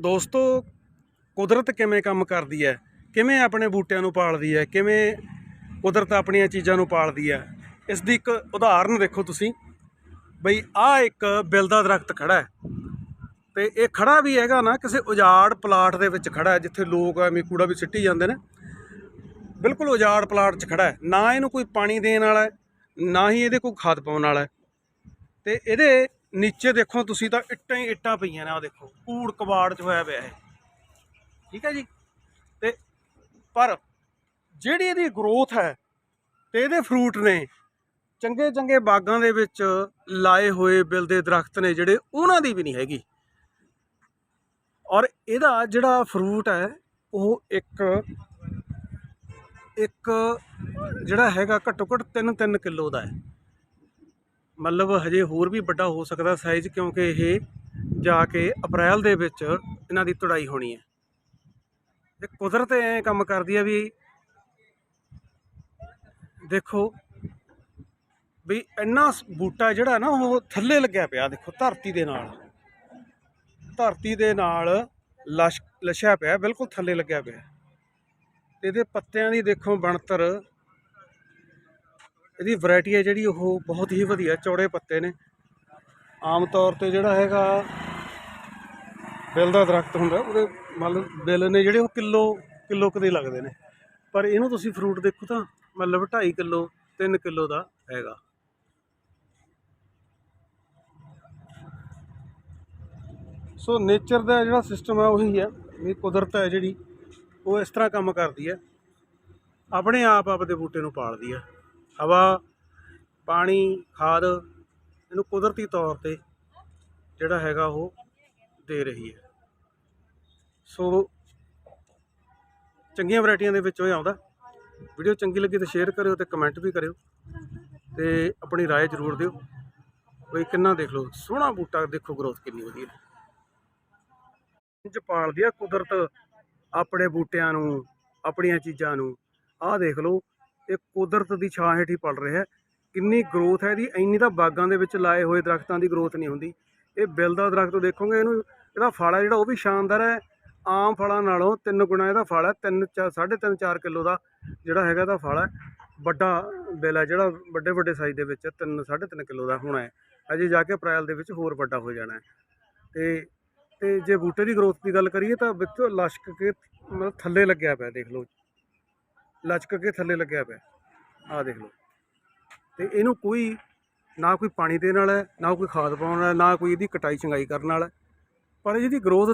ਦੋਸਤੋ, ਕੁਦਰਤ ਕਿਵੇਂ ਕੰਮ ਕਰਦੀ ਹੈ? ਕਿਵੇਂ ਆਪਣੇ ਬੂਟਿਆਂ ਨੂੰ ਪਾਲਦੀ ਹੈ? ਕਿਵੇਂ ਕੁਦਰਤ ਆਪਣੀਆਂ ਚੀਜ਼ਾਂ ਨੂੰ ਪਾਲਦੀ ਹੈ? ਇਸ ਦੀ ਇੱਕ ਉਦਾਹਰਨ ਦੇਖੋ ਤੁਸੀਂ। ਬਈ ਆਹ ਇੱਕ ਬਿਲ ਦਾ ਦਰਖਤ ਖੜਾ ਹੈ। ਤੇ ਇਹ ਖੜਾ ਵੀ ਹੈਗਾ ਨਾ, ਕਿਸੇ ਉਜਾੜ ਪਲਾਟ ਦੇ ਵਿੱਚ ਖੜਾ ਹੈ, ਜਿੱਥੇ ਲੋਕ ਐਵੇਂ ਕੂੜਾ ਵੀ ਸਿੱਟੀ ਜਾਂਦੇ ਨੇ। ਬਿਲਕੁਲ ਉਜਾੜ ਪਲਾਟ 'ਚ ਖੜਾ ਹੈ। ਨਾ ਇਹਨੂੰ ਕੋਈ ਪਾਣੀ ਦੇਣ ਵਾਲਾ ਨਾ ਹੀ ਇਹਦੇ ਕੋਈ ਖਾਦ ਪਾਉਣ ਵਾਲਾ ਹੈ। ਤੇ ਇਹਦੇ ਨੀਚੇ ਦੇਖੋ ਤੁਸੀਂ ਤਾਂ ਇੱਟਾਂ ਹੀ ਇੱਟਾਂ ਪਈਆਂ ਨੇ ਆ ਦੇਖੋ, ਕੂੜ ਕਬਾੜ 'ਚ ਹੋਇਆ ਪਿਆ ਇਹ। ਠੀਕ ਹੈ ਜੀ? ਤੇ ਪਰ ਜਿਹੜੀ ਇਹਦੀ ਗਰੋਥ ਹੈ ਤੇ ਇਹਦੇ ਫਰੂਟ ਨੇ ਚੰਗੇ ਚੰਗੇ ਬਾਗਾਂ ਦੇ ਵਿੱਚ ਲਾਏ ਹੋਏ ਬਿਲ ਦੇ ਦਰਖਤ ਨੇ ਜਿਹੜੇ ਉਹਨਾਂ ਦੀ ਵੀ ਨਹੀਂ ਹੈਗੀ। ਔਰ ਇਹਦਾ ਜਿਹੜਾ ਫਰੂਟ ਹੈ, ਉਹ ਇੱਕ ਇੱਕ ਜਿਹੜਾ ਹੈਗਾ ਘੱਟੋ ਘੱਟ 3-3 ਕਿਲੋ ਦਾ ਹੈ। ਮਤਲਬ ਹਜੇ ਹੋਰ ਵੀ ਵੱਡਾ ਹੋ ਸਕਦਾ ਸਾਈਜ਼ ਕਿਉਂਕਿ ਇਹ ਜਾ ਕੇ ਅਪ੍ਰੈਲ ਦੇ ਵਿੱਚ ਇਹਨਾਂ ਦੀ ਤੁੜਾਈ ਹੋਣੀ ਹੈ। ਤੇ ਕੁਦਰਤ ਐ ਕੰਮ ਕਰਦੀ ਹੈ ਵੀ ਦੇਖੋ ਵੀ ਇੰਨਾ ਸ- ਬੂਟਾ ਜਿਹੜਾ ਨਾ ਉਹ ਥੱਲੇ ਲੱਗਿਆ ਪਿਆ, ਦੇਖੋ ਧਰਤੀ ਦੇ ਨਾਲ। ਧਰਤੀ ਦੇ ਨਾਲ ਲਸ਼, ਲਸ਼ਿਆ ਪਿਆ, ਬਿਲਕੁਲ ਥੱਲੇ ਲੱਗਿਆ ਪਿਆ। ਤੇ ਇਹਦੇ ਪੱਤਿਆਂ ਦੀ ਦੇਖੋ ਬਣਤਰ ਇਹਦੀ ਵੈਰਾਈਟੀ ਹੈ ਜਿਹੜੀ ਉਹ ਬਹੁਤ ਹੀ ਵਧੀਆ, ਚੌੜੇ ਪੱਤੇ ਨੇ। ਆਮ ਤੌਰ ਤੇ ਜਿਹੜਾ ਹੈਗਾ, ਬਿੱਲ ਦਾ ਦਰਖਤ ਹੁੰਦਾ, ਉਹਦੇ ਮਤਲਬ ਬਿੱਲ ਨੇ ਜਿਹੜੇ ਉਹ ਕਿਲੋ ਕਿਲੋ ਕਦੇ ਲੱਗਦੇ ਨੇ। ਪਰ ਇਹਨੂੰ ਤੁਸੀਂ ਫਰੂਟ ਦੇਖੋ ਤਾਂ, ਮਤਲਬ 2.5 ਕਿਲੋ 3 ਕਿਲੋ ਦਾ ਹੈਗਾ। ਸੋ ਨੇਚਰ ਦਾ ਜਿਹੜਾ ਸਿਸਟਮ ਹੈ ਉਹੀ ਹੈ। ਇਹ ਕੁਦਰਤ ਹੈ ਜਿਹੜੀ, ਉਹ ਇਸ ਤਰ੍ਹਾਂ ਕੰਮ ਕਰਦੀ ਹੈ। ਆਪਣੇ ਆਪ ਆਪਦੇ ਬੂਟੇ ਨੂੰ ਪਾਲਦੀ ਹੈ। ਹਵਾ ਪਾਣੀ ਖਾਦ ਇਹਨੂੰ ਕੁਦਰਤੀ ਤੌਰ ਤੇ ਜਿਹੜਾ ਹੈਗਾ ਉਹ ਦੇ ਰਹੀ ਹੈ ਸੋ ਚੰਗੀਆਂ ਵੈਰਾਈਟੀਆਂ ਦੇ ਵਿੱਚੋਂ ਇਹ ਆਉਂਦਾ ਵੀਡੀਓ ਚੰਗੀ ਲੱਗੀ ਤਾਂ ਸ਼ੇਅਰ ਕਰਿਓ ਤੇ ਕਮੈਂਟ ਵੀ ਕਰਿਓ ਤੇ ਆਪਣੀ رائے ਜ਼ਰੂਰ ਦਿਓ ਬਈ ਕਿੰਨਾ ਦੇਖ ਲਓ ਸੋਹਣਾ ਬੂਟਾ ਦੇਖੋ ਗਰੋਥ ਕਿੰਨੀ ਵਧੀਆ ਇੰਜ ਪਾਲਦੀ ਆ ਕੁਦਰਤ ਆਪਣੇ ਬੂਟਿਆਂ ਨੂੰ ਆਪਣੀਆਂ ਚੀਜ਼ਾਂ ਨੂੰ ਆਹ ਦੇਖ ਲਓ ਇਹ ਕੁਦਰਤ ਦੀ ਛਾਂ ਹੇਠ ਹੀ ਪਲ ਰਿਹਾ ਕਿੰਨੀ ਗਰੋਥ ਹੈ ਇਹਦੀ, ਇੰਨੀ ਤਾਂ ਬਾਗਾਂ ਦੇ ਵਿੱਚ ਲਾਏ ਹੋਏ ਦਰਖਤਾਂ ਦੀ ਗਰੋਥ ਨਹੀਂ ਹੁੰਦੀ। ਇਹ ਬਿੱਲ ਦਾ ਦਰਖਤ ਦੇਖੋਗੇ, ਇਹਨੂੰ ਇਹਦਾ ਫਲ ਹੈ ਜਿਹੜਾ, ਉਹ ਵੀ ਸ਼ਾਨਦਾਰ ਹੈ। ਆਮ ਫਲਾਂ ਨਾਲੋਂ ਤਿੰਨ ਗੁਣਾ ਇਹਦਾ ਫਲ ਹੈ, ਤਿੰਨ ਚਾ- ਸਾਢੇ ਤਿੰਨ 4 ਕਿਲੋ ਦਾ ਜਿਹੜਾ ਹੈਗਾ ਇਹਦਾ ਫਲ ਹੈ। ਵੱਡਾ ਬਿੱਲ ਹੈ ਜਿਹੜਾ, ਵੱਡੇ ਵੱਡੇ ਸਾਈਜ਼ ਦੇ ਵਿੱਚ ਤਿੰਨ, ਸਾਢੇ ਤਿੰਨ ਕਿਲੋ ਦਾ ਹੋਣਾ ਹੈ। ਅਜੇ ਜਾ ਕੇ ਅਪ੍ਰੈਲ ਦੇ ਵਿੱਚ ਹੋਰ ਵੱਡਾ ਹੋ ਜਾਣਾ ਹੈ। ਤੇ ਤੇ ਜੇ ਬੂਟੇ ਦੀ ਗਰੋਥ ਦੀ ਗੱਲ ਕਰੀਏ ਤਾਂ ਵਿੱਚੋਂ ਲਸ਼ਕ ਕੇ ਮਤਲਬ ਥੱਲੇ ਲੱਗਿਆ ਪਿਆ, ਦੇਖ ਲਓ। ਲਚਕ ਕੇ ਥੱਲੇ ਲੱਗਿਆ ਪਿਆ ਆਹ ਦੇਖ ਲਓ ਤੇ ਇਹਨੂੰ ਕੋਈ ਨਾ ਕੋਈ ਪਾਣੀ ਦੇਣ ਵਾਲਾ ਹੈ, ਨਾ ਕੋਈ ਖਾਦ ਪਾਉਣ ਵਾਲਾ ਨਾ ਕੋਈ ਇਹਦੀ ਕਟਾਈ ਚੰਗਾਈ ਕਰਨ ਵਾਲਾ ਹੈ। ਪਰ ਇਹਦੀ ਗਰੋਥ